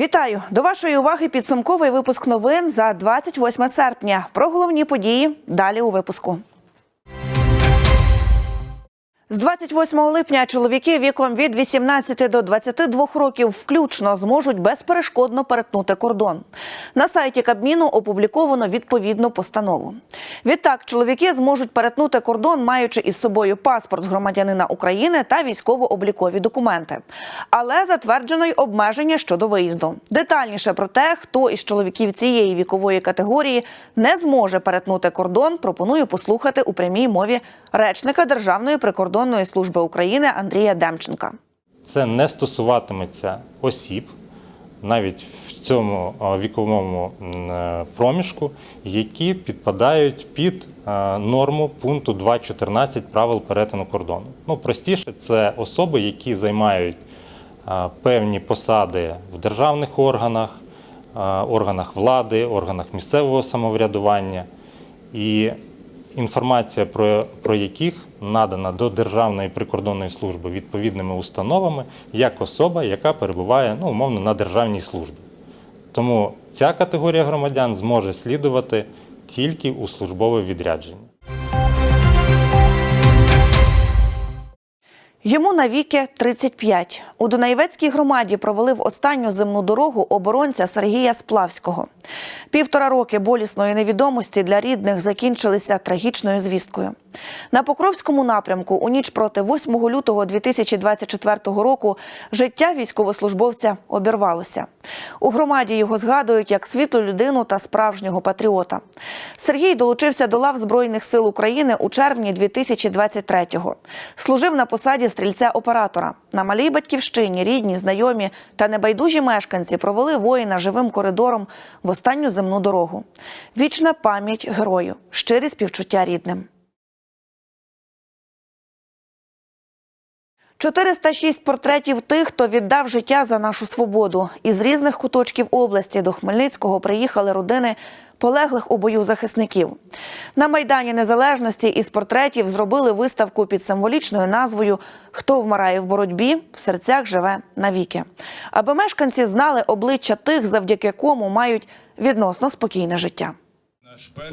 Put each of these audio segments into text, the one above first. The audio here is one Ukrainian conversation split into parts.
Вітаю до вашої уваги. Підсумковий випуск новин за 28 серпня. Про головні події далі у випуску. З 28 липня чоловіки віком від 18 до 22 років включно зможуть безперешкодно перетнути кордон. На сайті Кабміну опубліковано відповідну постанову. Відтак, чоловіки зможуть перетнути кордон, маючи із собою паспорт громадянина України та військово-облікові документи. Але затверджено й обмеження щодо виїзду. Детальніше про те, хто із чоловіків цієї вікової категорії не зможе перетнути кордон, пропоную послухати у прямій мові речника Державної прикордонної служби України Андрія Демченка. Це не стосуватиметься осіб навіть в цьому е, віковому е, проміжку, які підпадають під е, норму пункту 2.14 правил перетину кордону. Ну, простіше, це особи, які займають певні посади в державних органах, органах влади, органах місцевого самоврядування. І інформація про, про яких надана до Державної прикордонної служби відповідними установами як особа, яка перебуває ну, умовно на державній службі. Тому ця категорія громадян зможе слідувати тільки у службове відрядження. Йому навіки 35. У Дунаєвецькій громаді провели в останню земну дорогу оборонця Сергія Сплавського. Півтора роки болісної невідомості для рідних закінчилися трагічною звісткою. На Покровському напрямку у ніч проти 8 лютого 2024 року життя військовослужбовця обірвалося. У громаді його згадують як світлу людину та справжнього патріота. Сергій долучився до лав Збройних сил України у червні 2023-го. Служив на посаді стрільця-оператора. На малій батьківщині рідні, знайомі та небайдужі мешканці провели воїна живим коридором в останню земну дорогу. Вічна пам'ять герою, щирі співчуття рідним. 406 портретів тих, хто віддав життя за нашу свободу. Із різних куточків області до Хмельницького приїхали родини полеглих у бою захисників. На Майдані Незалежності із портретів зробили виставку під символічною назвою Хто вмирає в боротьбі, в серцях живе навіки. Аби мешканці знали обличчя тих, завдяки кому мають відносно спокійне життя.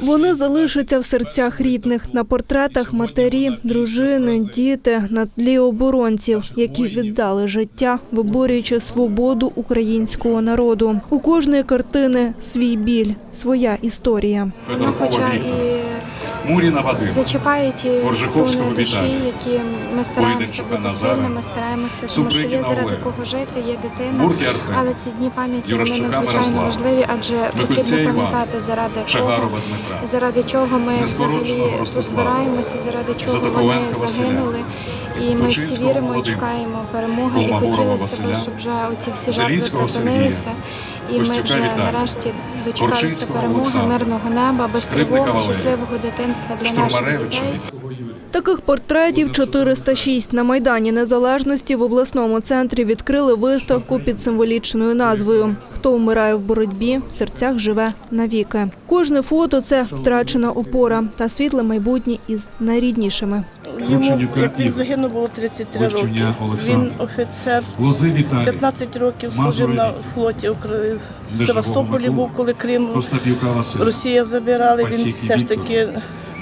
Вони залишаться в серцях рідних на портретах матері, дружини, діти на тлі оборонців, які віддали життя, виборюючи свободу українського народу. У кожної картини свій біль, своя історія. Воно хоча і Муріна Вадима. зачіпає ті струни душі, які ми стараємося бути сильними, стараємося, тому що є заради кого жити, є дитина. Але ці дні пам'яті вони надзвичайно важливі, адже потрібно пам'ятати заради чого, заради чого ми взагалі тут збираємося, заради чого вони загинули. І ми всі віримо і чекаємо перемоги, і хотілося б, щоб вже оці всі жертви припинилися. І ми вже нарешті дочекалися перемоги, мирного неба, без тривоги, щасливого дитинства для наших дітей. Таких портретів 406 на майдані Незалежності в обласному центрі відкрили виставку під символічною назвою Хто вмирає в боротьбі, в серцях живе навіки. Кожне фото це втрачена опора та світле майбутнє із найріднішими. Йому, як він загинув, було 33 роки. Він офіцер. 15 років служив на флоті в Севастополі був, коли Крим Росія забирали. Він все ж таки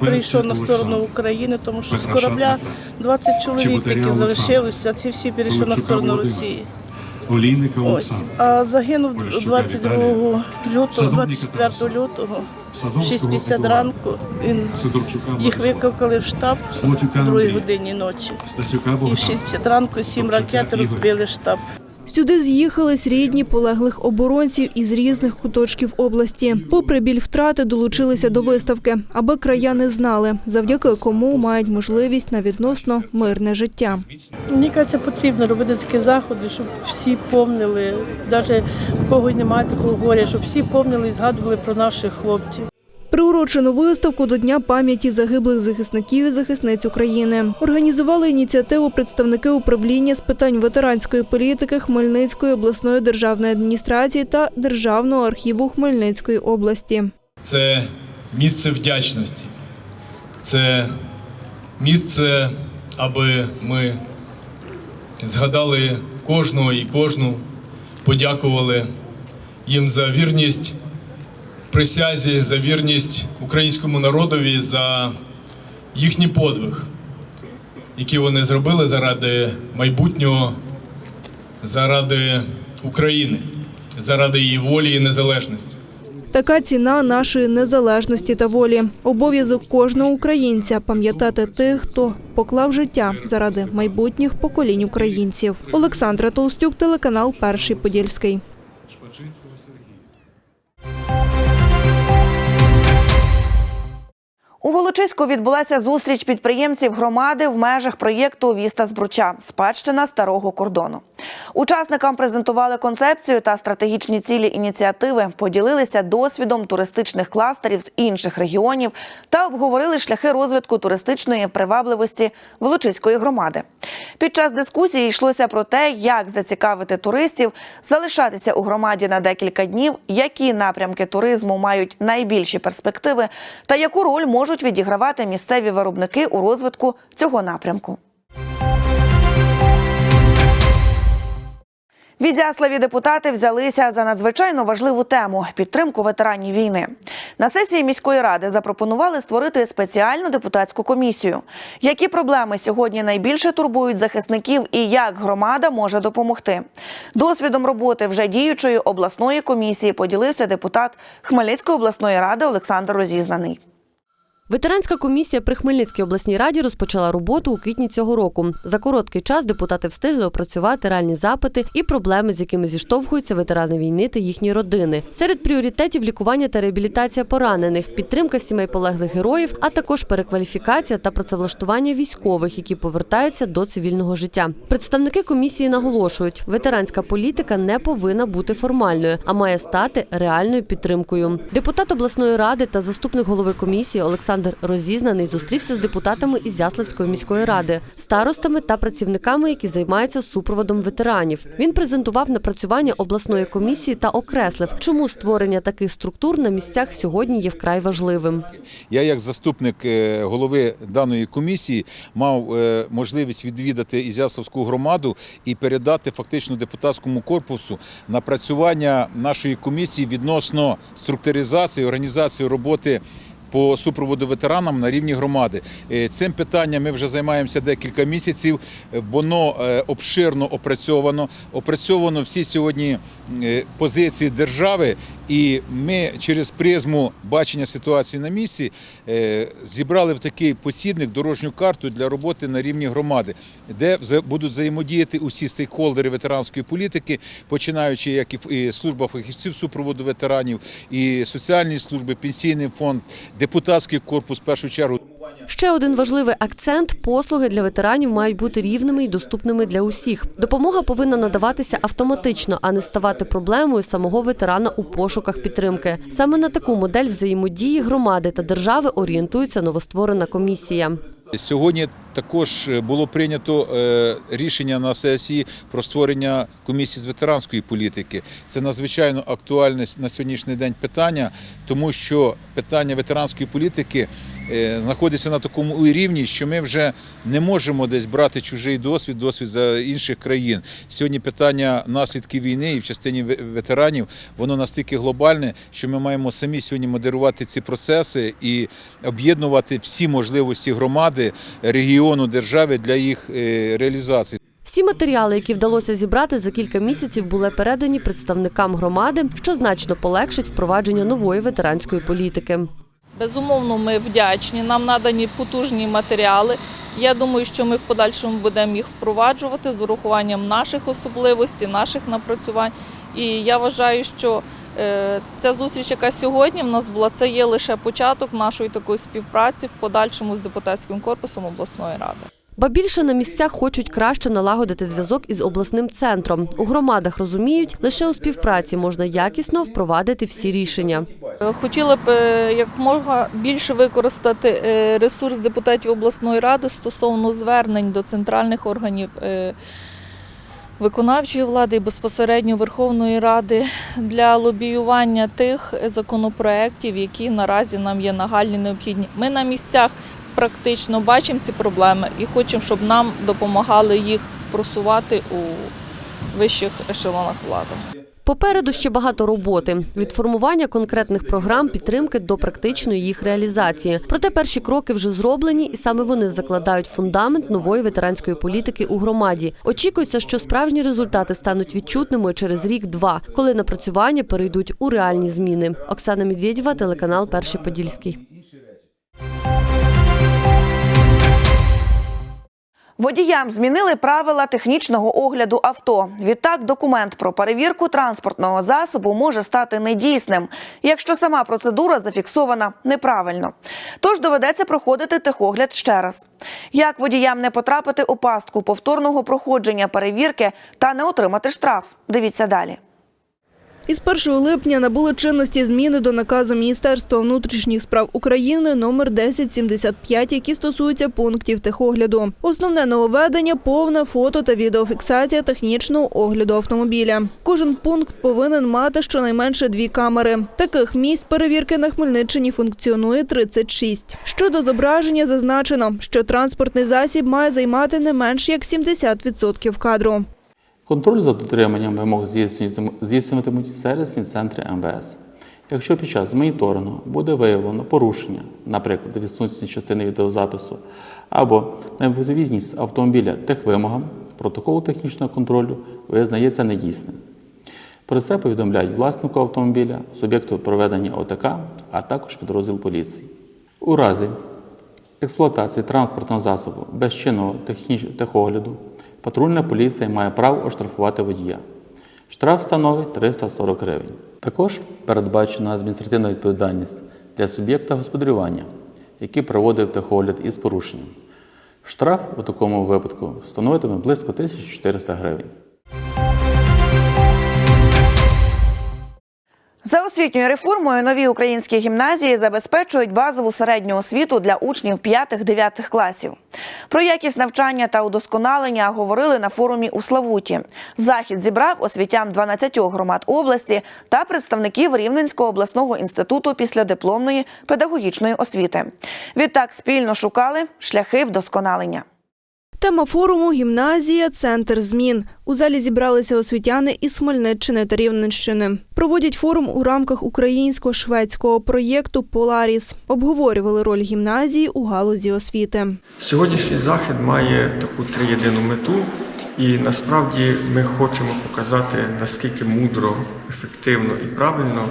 перейшов на сторону України, тому що з корабля Дмитро. 20 чоловік тільки залишилося, а ці всі перейшли на сторону Росії. Ось. А загинув Поліщука 22 лютого, Садовника 24 лютого, 6.50 Едуарда. ранку. Він їх викликали в штаб о 2 годині ночі. І в Богдана. 6 ранку сім ракет розбили штаб. Сюди з'їхались рідні полеглих оборонців із різних куточків області. Попри біль втрати, долучилися до виставки, аби краяни знали, завдяки кому мають можливість на відносно мирне життя. Мені кажеться, потрібно робити такі заходи, щоб всі помнили, навіть в кого й немає такого горя, щоб всі помнили і згадували про наших хлопців. Приурочену виставку до Дня пам'яті загиблих захисників і захисниць України організували ініціативу представники управління з питань ветеранської політики Хмельницької обласної державної адміністрації та Державного архіву Хмельницької області. це місце вдячності, це місце, аби ми згадали кожного і кожну, подякували їм за вірність присязі, за вірність українському народові, за їхній подвиг, який вони зробили заради майбутнього, заради України, заради її волі і незалежності. Така ціна нашої незалежності та волі. Обов'язок кожного українця пам'ятати тих, хто поклав життя заради майбутніх поколінь українців. Олександра Толстюк, телеканал Перший Подільський. У Волочиську відбулася зустріч підприємців громади в межах проєкту Віста з Бруча спадщина старого кордону. Учасникам презентували концепцію та стратегічні цілі ініціативи, поділилися досвідом туристичних кластерів з інших регіонів та обговорили шляхи розвитку туристичної привабливості Волочиської громади. Під час дискусії йшлося про те, як зацікавити туристів, залишатися у громаді на декілька днів, які напрямки туризму мають найбільші перспективи, та яку роль можуть відігравати місцеві виробники у розвитку цього напрямку. Візяславі депутати взялися за надзвичайно важливу тему підтримку ветеранів війни. На сесії міської ради запропонували створити спеціальну депутатську комісію. Які проблеми сьогодні найбільше турбують захисників і як громада може допомогти? Досвідом роботи вже діючої обласної комісії поділився депутат Хмельницької обласної ради Олександр Розізнаний. Ветеранська комісія при Хмельницькій обласній раді розпочала роботу у квітні цього року. За короткий час депутати встигли опрацювати реальні запити і проблеми, з якими зіштовхуються ветерани війни та їхні родини. Серед пріоритетів лікування та реабілітація поранених, підтримка сімей полеглих героїв, а також перекваліфікація та працевлаштування військових, які повертаються до цивільного життя. Представники комісії наголошують, ветеранська політика не повинна бути формальною, а має стати реальною підтримкою. Депутат обласної ради та заступник голови комісії Олександр Розізнаний зустрівся з депутатами Ізяславської міської ради, старостами та працівниками, які займаються супроводом ветеранів. Він презентував напрацювання обласної комісії та окреслив, чому створення таких структур на місцях сьогодні є вкрай важливим. Я, як заступник е, голови даної комісії, мав е, можливість відвідати Ізяславську громаду і передати фактично депутатському корпусу напрацювання нашої комісії відносно структуризації, організації роботи. По супроводу ветеранам на рівні громади Е, цим питанням ми вже займаємося декілька місяців. Е, Воно е, обширно опрацьовано. Опрацьовано всі сьогодні позиції держави, і ми через призму бачення ситуації на місці зібрали в такий посібник дорожню карту для роботи на рівні громади, де будуть взаємодіяти усі стейкхолдери ветеранської політики, починаючи як і служба фахівців супроводу ветеранів, і соціальні служби, пенсійний фонд, депутатський корпус в першу чергу. Ще один важливий акцент: послуги для ветеранів мають бути рівними і доступними для усіх. Допомога повинна надаватися автоматично, а не ставати проблемою самого ветерана у пошуках підтримки. Саме на таку модель взаємодії громади та держави орієнтується новостворена комісія. Сьогодні також е, було прийнято е, рішення на сесії про створення комісії з ветеранської політики. Це надзвичайно актуальне на сьогоднішній день питання, тому що питання ветеранської політики знаходиться на такому рівні, що ми вже не можемо десь брати чужий досвід, досвід за інших країн. Сьогодні питання наслідків війни і в частині ветеранів воно настільки глобальне, що ми маємо самі сьогодні модерувати ці процеси і об'єднувати всі можливості громади, регіону, держави для їх е, реалізації. Всі матеріали, які вдалося зібрати за кілька місяців, були передані представникам громади, що значно полегшить впровадження нової ветеранської політики. Безумовно, ми вдячні. Нам надані потужні матеріали. Я думаю, що ми в подальшому будемо їх впроваджувати з урахуванням наших особливостей, наших напрацювань. І я вважаю, що е, ця зустріч, яка сьогодні в нас була, це є лише початок нашої такої співпраці в подальшому з депутатським корпусом обласної ради. Ба більше на місцях хочуть краще налагодити зв'язок із обласним центром. У громадах розуміють, лише у співпраці можна якісно впровадити всі рішення. Хотіла б е, як можна більше використати е, ресурс депутатів обласної ради стосовно звернень до центральних органів е, виконавчої влади і безпосередньо Верховної Ради для лобіювання тих законопроєктів, які наразі нам є нагальні необхідні. Ми на місцях практично бачимо ці проблеми і хочемо, щоб нам допомагали їх просувати у вищих ешелонах влади. Попереду ще багато роботи від формування конкретних програм підтримки до практичної їх реалізації. Проте перші кроки вже зроблені, і саме вони закладають фундамент нової ветеранської політики у громаді. Очікується, що справжні результати стануть відчутними через рік-два, коли напрацювання перейдуть у реальні зміни. Оксана Медведєва, телеканал Перший Подільський. Водіям змінили правила технічного огляду авто. Відтак, документ про перевірку транспортного засобу може стати недійсним, якщо сама процедура зафіксована неправильно. Тож доведеться проходити техогляд ще раз. Як водіям не потрапити у пастку повторного проходження перевірки та не отримати штраф? Дивіться далі. Із 1 липня набули чинності зміни до наказу Міністерства внутрішніх справ України номер 1075, які стосуються пунктів техогляду. Основне нововведення – повна фото та відеофіксація технічного огляду автомобіля. Кожен пункт повинен мати щонайменше дві камери. Таких місць перевірки на Хмельниччині функціонує 36. Щодо зображення зазначено, що транспортний засіб має займати не менш як 70% кадру. Контроль за дотриманням вимог здійснюватимуть- сервісні центри МВС. Якщо під час моніторингу буде виявлено порушення, наприклад, відсутність частини відеозапису або невідповідність автомобіля техвимогам, протокол технічного контролю визнається недійсним. Про це повідомляють власнику автомобіля, суб'єкту проведення ОТК, а також підрозділ поліції. У разі експлуатації транспортного засобу без чинного техогляду патрульна поліція має право оштрафувати водія. Штраф становить 340 гривень. Також передбачена адміністративна відповідальність для суб'єкта господарювання, який проводив техогляд із порушенням. Штраф у такому випадку становитиме близько 1400 гривень. За освітньою реформою нові українські гімназії забезпечують базову середню освіту для учнів 5-9 класів. Про якість навчання та удосконалення говорили на форумі у Славуті. Захід зібрав освітян 12 громад області та представників Рівненського обласного інституту післядипломної педагогічної освіти. Відтак спільно шукали шляхи вдосконалення. Тема форуму гімназія Центр змін. У залі зібралися освітяни із Хмельниччини та Рівненщини. Проводять форум у рамках українсько-шведського проєкту Поларіс. Обговорювали роль гімназії у галузі освіти. Сьогоднішній захід має таку триєдину мету, і насправді ми хочемо показати, наскільки мудро, ефективно і правильно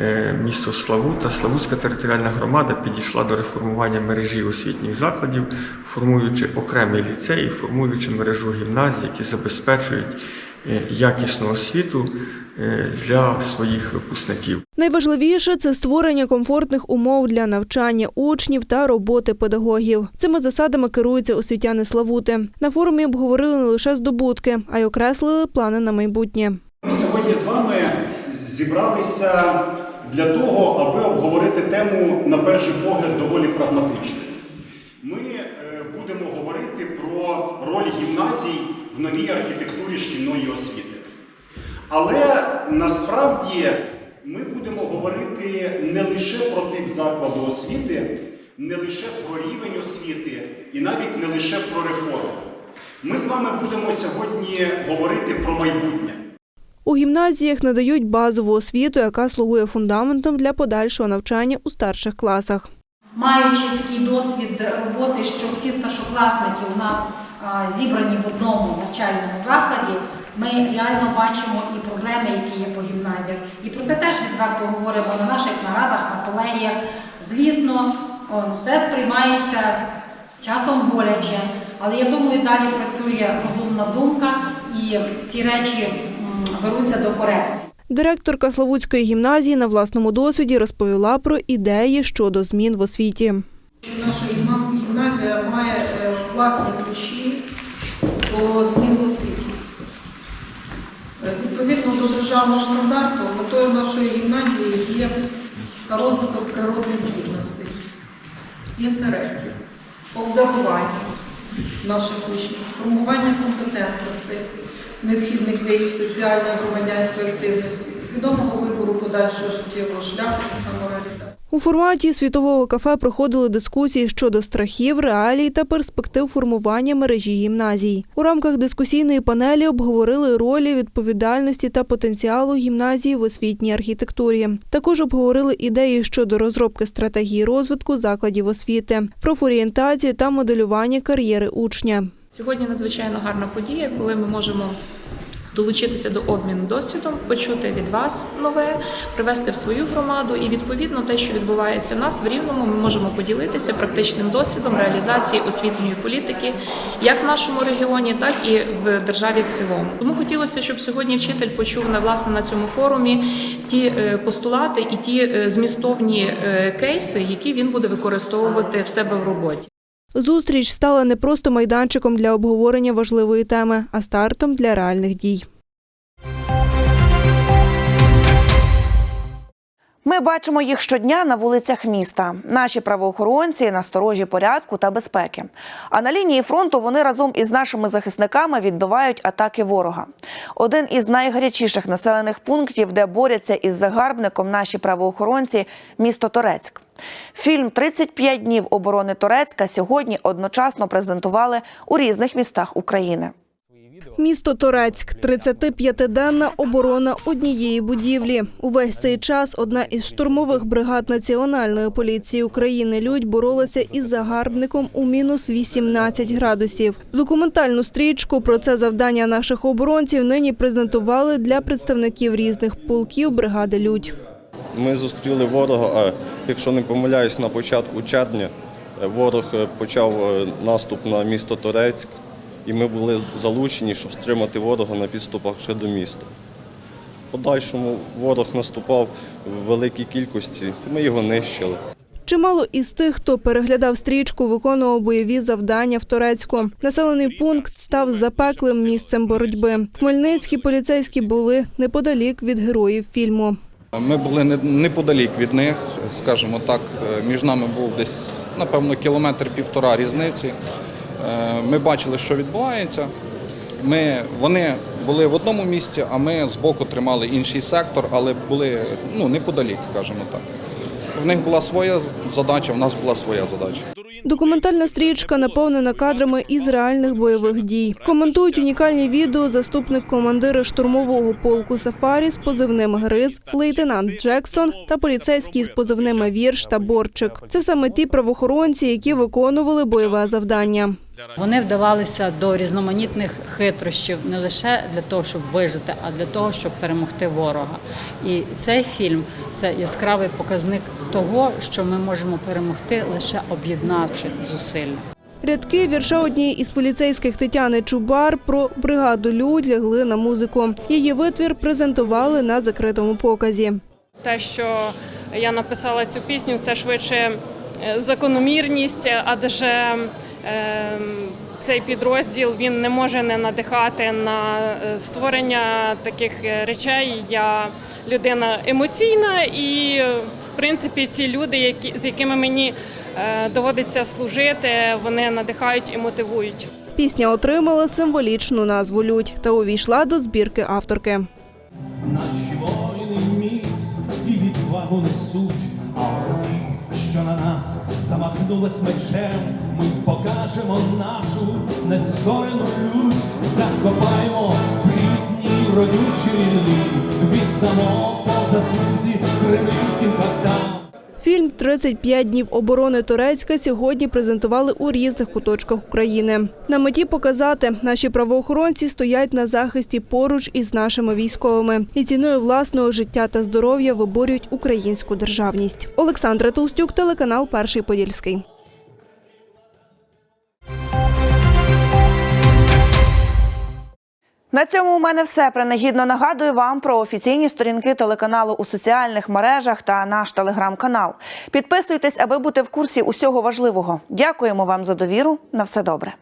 е, місто Славута, Славутська територіальна громада підійшла до реформування мережі освітніх закладів, формуючи окремий ліцей, формуючи мережу гімназій, які забезпечують е, якісну освіту е, для своїх випускників. Найважливіше це створення комфортних умов для навчання учнів та роботи педагогів. Цими засадами керуються освітяни Славути. На форумі обговорили не лише здобутки, а й окреслили плани на майбутнє. Сьогодні з вами зібралися для того, аби обговорити тему, на перший погляд, доволі прагматичну. Ми е, будемо говорити про роль гімназій в новій архітектурі шкільної освіти. Але насправді ми будемо говорити не лише про тип закладу освіти, не лише про рівень освіти і навіть не лише про реформи. Ми з вами будемо сьогодні говорити про майбутнє. У гімназіях надають базову освіту, яка слугує фундаментом для подальшого навчання у старших класах. Маючи такий досвід роботи, що всі старшокласники у нас зібрані в одному навчальному закладі, ми реально бачимо і проблеми, які є по гімназіях. І про це теж відверто говоримо на наших нарадах, на колегіях. Звісно, це сприймається часом боляче, але я думаю, далі працює розумна думка і ці речі беруться до корекції. Директорка Славутської гімназії на власному досвіді розповіла про ідеї щодо змін в освіті. Наша гімназія має е, власні ключі до змін в освіті. Е, Відповідно до державного стандарту, метою нашої гімназії є розвиток природних здібностей, інтересів, обдарування наших учнів, формування компетентностей, необхідних для їх соціальної громадянської активності, свідомого вибору подальшого життєвого шляху та самореалізації. У форматі світового кафе проходили дискусії щодо страхів, реалій та перспектив формування мережі гімназій. У рамках дискусійної панелі обговорили ролі, відповідальності та потенціалу гімназії в освітній архітектурі. Також обговорили ідеї щодо розробки стратегії розвитку закладів освіти, профорієнтацію та моделювання кар'єри учня. Сьогодні надзвичайно гарна подія, коли ми можемо долучитися до обміну досвідом, почути від вас нове, привести в свою громаду, і відповідно те, що відбувається в нас в рівному, ми можемо поділитися практичним досвідом реалізації освітньої політики, як в нашому регіоні, так і в державі в цілому. Тому хотілося, щоб сьогодні вчитель почув на власне на цьому форумі ті е, постулати і ті е, змістовні е, кейси, які він буде використовувати в себе в роботі. Зустріч стала не просто майданчиком для обговорення важливої теми, а стартом для реальних дій. Ми бачимо їх щодня на вулицях міста. Наші правоохоронці на сторожі порядку та безпеки. А на лінії фронту вони разом із нашими захисниками відбивають атаки ворога. Один із найгарячіших населених пунктів, де борються із загарбником наші правоохоронці місто Торецьк. Фільм «35 днів оборони Торецька сьогодні одночасно презентували у різних містах України. Місто Торецьк 35-денна оборона однієї будівлі. Увесь цей час одна із штурмових бригад Національної поліції України Людь боролася із загарбником у мінус 18 градусів. Документальну стрічку про це завдання наших оборонців нині презентували для представників різних полків бригади Людь. Ми зустріли ворога, а якщо не помиляюсь, на початку червня е, ворог е, почав е, наступ на місто Торецьк, і ми були залучені, щоб стримати ворога на підступах ще до міста. Подальшому ворог наступав в великій кількості, ми його нищили. Чимало із тих, хто переглядав стрічку, виконував бойові завдання в Турецьку. Населений пункт став запеклим місцем боротьби. Хмельницькі поліцейські були неподалік від героїв фільму. Ми були не- неподалік від них, скажімо так, е, між нами був десь, напевно, кілометр півтора різниці. Е, Ми бачили, що відбувається. Ми, вони були в одному місці, а ми збоку тримали інший сектор, але були ну, неподалік, скажімо так. В них була своя задача, в нас була своя задача. Документальна стрічка наповнена кадрами із реальних бойових дій. Коментують унікальні відео заступник командира штурмового полку Сафарі з позивним Гриз, лейтенант Джексон та поліцейський з позивними Вірш та Борчик. Це саме ті правоохоронці, які виконували бойове завдання. Вони вдавалися до різноманітних хитрощів не лише для того, щоб вижити, а для того, щоб перемогти ворога. І цей фільм це яскравий показник того, що ми можемо перемогти лише об'єднавши зусилля. Рядки вірша однієї із поліцейських Тетяни Чубар про бригаду Людь лягли на музику. Її витвір презентували на закритому показі. Те, що я написала цю пісню, це швидше е, закономірність, адже е, цей підрозділ він не може не надихати на е, створення таких е, речей. Я людина емоційна, і в принципі ці люди, які з якими мені е, доводиться служити, вони надихають і мотивують. Пісня отримала символічну назву Людь та увійшла до збірки авторки. Замахнулась мечем, ми покажемо нашу нескорену лють, закопаємо в рідній родючій віддамо по заслузі кремлівським картам. Фільм «35 днів оборони Турецька сьогодні презентували у різних куточках України. На меті показати, наші правоохоронці стоять на захисті поруч із нашими військовими і ціною власного життя та здоров'я виборюють українську державність. Олександра Толстюк, телеканал Перший Подільський. На цьому у мене все. Принагідно нагадую вам про офіційні сторінки телеканалу у соціальних мережах та наш телеграм-канал. Підписуйтесь, аби бути в курсі усього важливого. Дякуємо вам за довіру. На все добре.